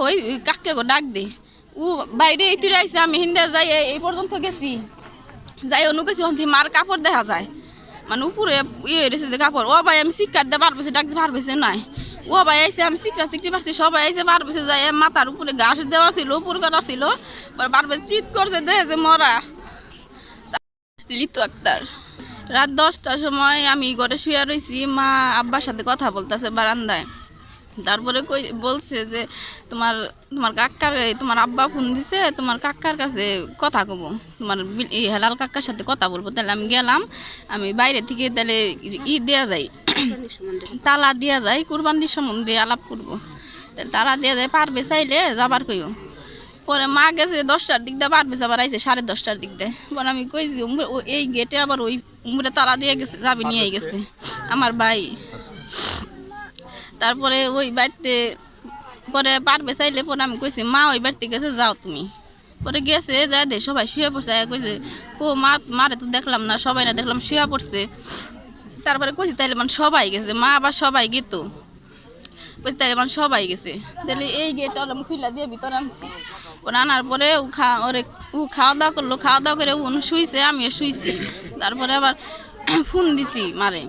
হই কাককে ডাক দে। ও বাইরে এই তুই আমি হিন্দে যাই, এই- পর্যন্ত গেছি। যাই অনু গেছি হন্তি মার কাপড় দেখা যায়। মানে উপরে ইয়ে রয়েছে যে কাপড়। ও ভাই, আমি শিক্ষার দিয়ে বার পেছে ডাকতে বার পেছে নাই। ও ভাই আইসে আমি শিক্ষা শিখতে পারছি, সবাই আইসে বার পেছে যাই মাথার উপরে ঘাস দেওয়া ছিল, উপর করা ছিল। পরে বার পেছে চিৎ করছে দেখে যে মরা। লিতু আক্তার। রাত দশটার সময় আমি ঘরে শুয়ে রয়েছি মা আব্বার সাথে কথা বলতেছে বারান্দায়। তারপরে কই বলছে যে তোমার তোমার কাকার তোমার আব্বা ফোন দিছে তোমার কাকার কাছে কথা কব। তোমার হেলাল কাকার সাথে কথা বলব। তাহলে আমি গেলাম আমি বাইরে থেকে তাহলে ই দেওয়া যায় তালা দেওয়া যায় কুরবানির সম্বন্ধে আলাপ করব। তালা দেওয়া যায় পারবে চাইলে যাবার কইও। পরে মা গেছে দশটার দিক দিয়ে পারবে যাবার আইছে সাড়ে দশটার দিক দিয়ে। পরে আমি কই এই গেটে আবার ওই উমরে তালা দিয়ে গেছে যাবে নিয়ে গেছে। আমার ভাই তারপরে ওই বাড়িতে পরে পারবে চাইলে পরে আমি কইছি, মা, ওই বাড়িতে গেছে, যাও তুমি। পরে গেছে যা দে সবাই শুয়ে পড়ছে। কইছে, কো, মা, মারে তো দেখলাম না, সবাই না দেখলাম, শুয়ে পড়ছে। তারপরে কইছি, তাইলে মানে সবাই গেছে। মা আবার সবাই গেত। কইছি, তাইলে মানে সবাই গেছে। তাহলে এই গেট আমি খুলে দিয়ে ভিতরে আনছি। ওরা আনার পরে ও খা, ওরে, ও খাওয়া দাওয়া করল, খাওয়া দাওয়া করে ও শুইছে, আমিও শুইছি। তারপরে আবার ফোন দিছি মারে।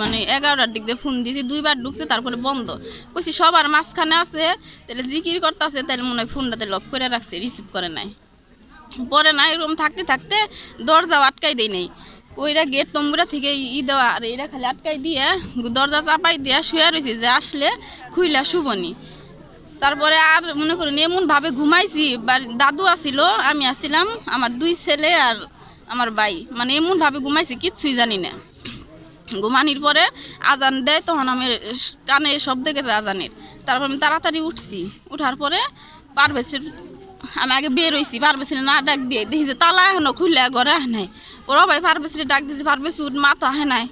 মানে এগারোটার দিক দিয়ে ফোন দিয়েছি, দুইবার ঢুকছে, তারপরে বন্ধ। কইছি, সবার মাঝখানে আছে তাহলে জিকির করতেছে তাহলে মনে হয় ফোনটাতে লক করে রাখছে রিসিভ করে নাই। পরে না এরকম থাকতে থাকতে দরজাও আটকাই দেই নাই। ওইরা গেট তম্বুরা থেকে ই দেওয়া, আর এরা খালি আটকাই দিয়ে, দরজা চাপাই দিয়ে শুয়ে রয়েছে যে আসলে খুইলা শুবনি। তারপরে আর মনে করেন এমন ভাবে ঘুমাইছি দাদু আসিল, আমি আসছিলাম আমার দুই ছেলে আর আমার ভাই। মানে এমন ভাবে ঘুমাইছি, কিচ্ছুই জানি না। ঘুমানির পরে আজান দেয়, তখন আমি কানে শব্দ গেছে আজানের। তারপর আমি তাড়াতাড়ি উঠছি। উঠার পরে পারভেসের আমি আগে বের হয়েছি পারভেসের না ডাক দিয়ে দেখি যে তালা এখনও খুললে ঘরে আহে নাই। ওরা ভাই পারভেসের ডাক দিয়েছি পারভেস উঠ, মাথা আহে নাই।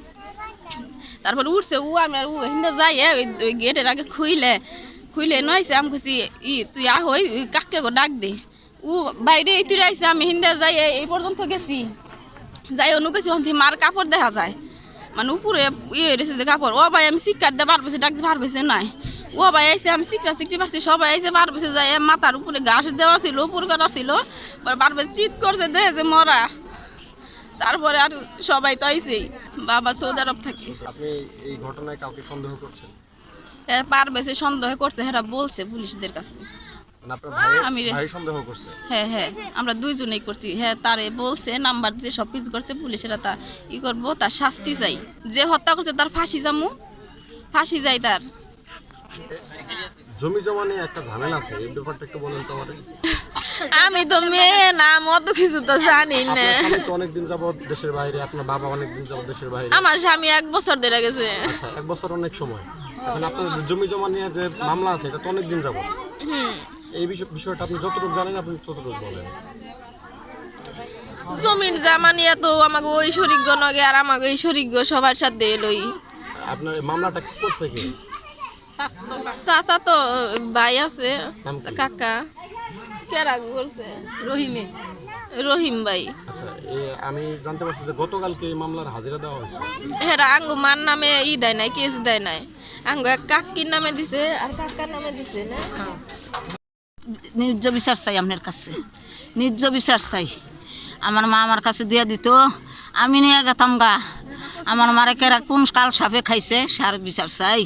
তারপরে উঠছে ও আমি আর ও হিন্দে যাই ওই গেটের আগে খুইলে খুইলে নইছে আমি কইছি, ই, তুই আহ, ওই কাককে ডাক দে। ও বাইরে এই তুই আইসে আমি হিন্দে যাই, এই- পর্যন্ত গেছি। যাই, অনু গেছি হন্তি মার কাপড় দেখা যায়। মানে উপরে ইয়ে রয়েছে যে কাপড়। ও ভাই আমি শিক্ষার দিয়ে ডাকতে বার পেছে নাই। ও ভাই আইসে আমি শিক্ষা শিখতে পারছি সবাই আইসে বার পেছে যাই মাথার উপরে ঘাস দেওয়া ছিল উপর করা ছিল। পরে বার পেছে চিৎ করছে যে মরা। তারপরে আর সবাই তো আইসেই বাবা সৌদি আরব থাকে। আপনি এই ঘটনায় কাউকে সন্দেহ করছেন? হ্যাঁ পার বেশি সন্দেহ করছে হেরা বলছে পুলিশদের কাছে মানে হ্যাঁ হ্যাঁ আমরা দুইজনেই করছি। হ্যাঁ তারে বলছে নাম্বার দিয়ে সব কিছু করছে পুলিশেরা তা ই করব তার শাস্তি চাই। যে হত্যা করছে তার ফাঁসি জামু ফাঁসি যাই তার। জমি জমা নিয়ে একটা ঝামেলা আছে এই ব্যাপারটা একটু বলেন তো আমাদের। আমি তো মেয়ে না অত কিছু তো জানি না। তো যাবত দেশের বাইরে আপনার বাবা অনেকদিন যাবত দেশের বাইরে। আমার স্বামী এক বছর ধরে গেছে। আচ্ছা এক বছর অনেক সময়। এখন আপনার জমি জমা নিয়ে যে মামলা আছে এটা তো অনেকদিন যাবত হুম। এই বিষয়- বিষয়টা আপনি যতটুকু জানেন আপনি ততটুকু বলেন। জমির জামা নিয়ে তো আমাকে ওই শরিক নগে আর আমাকে ওই শরিক সবার সাথে এলোই। আপনার মামলাটা কি করছে কি? চাচা তো ভাই আছে কাকা। কেরা করছে রহিমে রহিম ভাই। আচ্ছা আমি জানতে পারছি যে গতকালকে এই মামলার হাজিরা দেওয়া হয়েছে। হেরা আঙ্গু মার নামে ই দেয় নাই কেস দেয় নাই। আঙ্গু এক কাকির নামে দিছে আর কাকার নামে দিছে না? ন্যায্য বিচার চাই আপনার কাছে। ন্যায্য বিচার চাই। আমার মা আমার কাছে দিয়ে দিত, আমি নিয়ে গেতাম গা। আমার মারে কেরা কোন কাল সাপে খাইছে, সার বিচার চাই,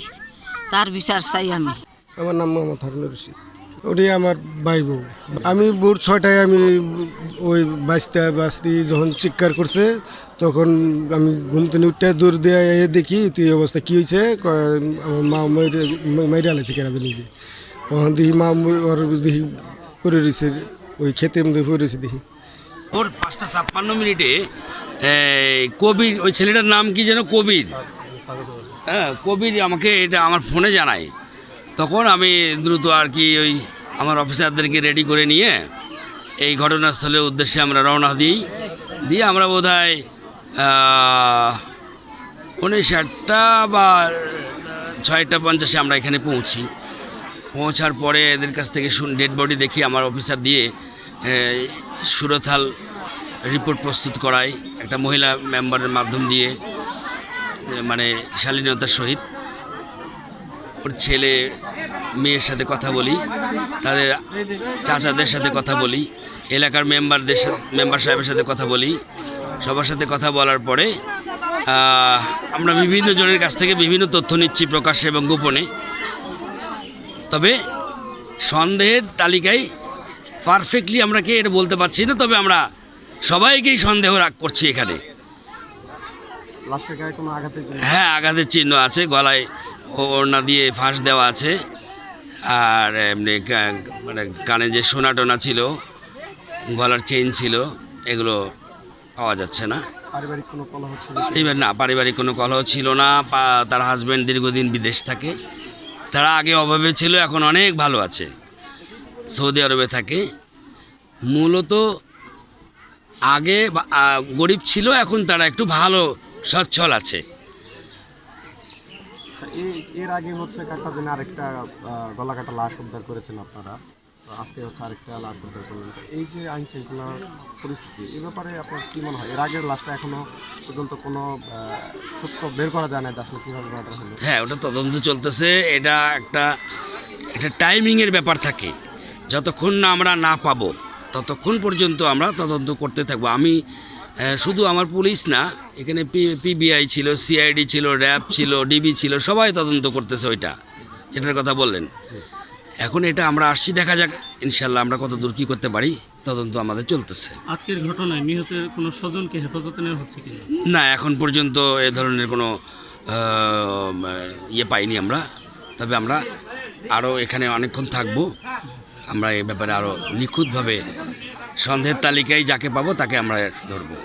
তার বিচার চাই আমি। আমার নাম মোহাম্মদ হারুনুর রশিদ। ওটাই আমার ভাই বউ আমি ভোর ছয়টায় আমি ওই বাঁচতে বাঁচতে যখন চিৎকার করছে, তখন আমি ঘুম থেকে উঠতে দূর দিয়ে দেখি, তুই অবস্থা কী হয়েছে আমার মা মেরে আলেছে কেনা নিজে। তখন দেখি মা ওর দেখি পড়ে রয়েছে ওই খেতের মধ্যে রয়েছে দেখি ওর পাঁচটা ছাপ্পান্ন মিনিটে কবির, ওই ছেলেটার নাম কি যেন? কবির। হ্যাঁ কবির আমাকে এটা আমার ফোনে জানায়। তখন আমি দ্রুত আর কি ওই আমার অফিসারদেরকে রেডি করে নিয়ে এই ঘটনাস্থলের উদ্দেশ্যে আমরা রওনা দিই। দিয়ে আমরা বোধ হয় উনিশ আটটা বা, ছয়টা পঞ্চাশে আমরা এখানে পৌঁছি। পৌঁছার পরে এদের কাছ থেকে ডেড বডি দেখি আমার অফিসার দিয়ে সুরথাল রিপোর্ট প্রস্তুত করায়, একটা মহিলা মেম্বারের মাধ্যম দিয়ে মানে শালীনতার সহিত। ওর ছেলে মেয়ের সাথে কথা বলি, তাদের চাচাদের সাথে কথা বলি, এলাকার মেম্বারদের সাথে মেম্বার সাহেবের সাথে কথা বলি, সবার সাথে কথা বলার পরে আমরা বিভিন্ন জনের কাছ থেকে বিভিন্ন তথ্য নিচ্ছি প্রকাশ্যে এবং গোপনে। তবে সন্দেহের তালিকায় পারফেক্টলি আমরা কে এটা বলতে পারছি না তবে আমরা সবাইকেই সন্দেহ রাগ করছি এখানে। হ্যাঁ আঘাতের চিহ্ন আছে গলায় ওড়না দিয়ে ফাঁস দেওয়া আছে আর এমনি মানে কানে যে সোনা টোনা ছিল গলার চেইন ছিল এগুলো পাওয়া যাচ্ছে না। পারিবারিক কোনো কলহ ছিল না পারিবারিক কোনো কলহ ছিল না তার হাজব্যান্ড দীর্ঘদিন বিদেশ থাকে। তারা আগে অভাবে ছিল এখন অনেক ভালো আছে। সৌদি আরবে থাকে। মূলত আগে গরিব ছিল এখন তারা একটু ভালো সচ্ছল আছে। আচ্ছা, এর আগে হচ্ছে আরেকটা গলাকাটা গলা কাটা লাশ উদ্ধার করেছেন আপনারা। আজকে হচ্ছে আরেকটা লাশ উদ্ধার করলেন এই যে আইন শৃঙ্খলার পরিস্থিতি এই ব্যাপারে আপনার কি মনে হয়? এর আগের লাশটা এখনও পর্যন্ত কোনো সত্য বের করা যায় না আসলে কীভাবে মার্ডার হলো? হ্যাঁ ওটা তদন্ত চলতেছে। এটা একটা একটা টাইমিংয়ের ব্যাপার থাকে। যতক্ষণ না আমরা না পাবো ততক্ষণ পর্যন্ত আমরা তদন্ত করতে থাকব। আমি শুধু আমার পুলিশ না এখানে পি পিবিআই ছিল সিআইডি ছিল র্যাব ছিল ডিবি ছিল সবাই তদন্ত করতেছে ওইটা যেটার কথা বললেন। এখন এটা আমরা আসছি দেখা যাক। ইনশাল্লাহ আমরা কত দূর কী করতে পারি তদন্ত আমাদের চলতেছে। আজকের ঘটনায় নিহতের কোনো স্বজনকে হেফাজতে নেওয়া হচ্ছে কিনা? না এখন পর্যন্ত এ ধরনের কোনো ইয়ে পাইনি আমরা। তবে আমরা আরও এখানে অনেকক্ষণ থাকব। আমরা এ ব্যাপারে আরও নিখুঁতভাবে সন্দেহের তালিকায় যাকে পাবো তাকে আমরা ধরবো।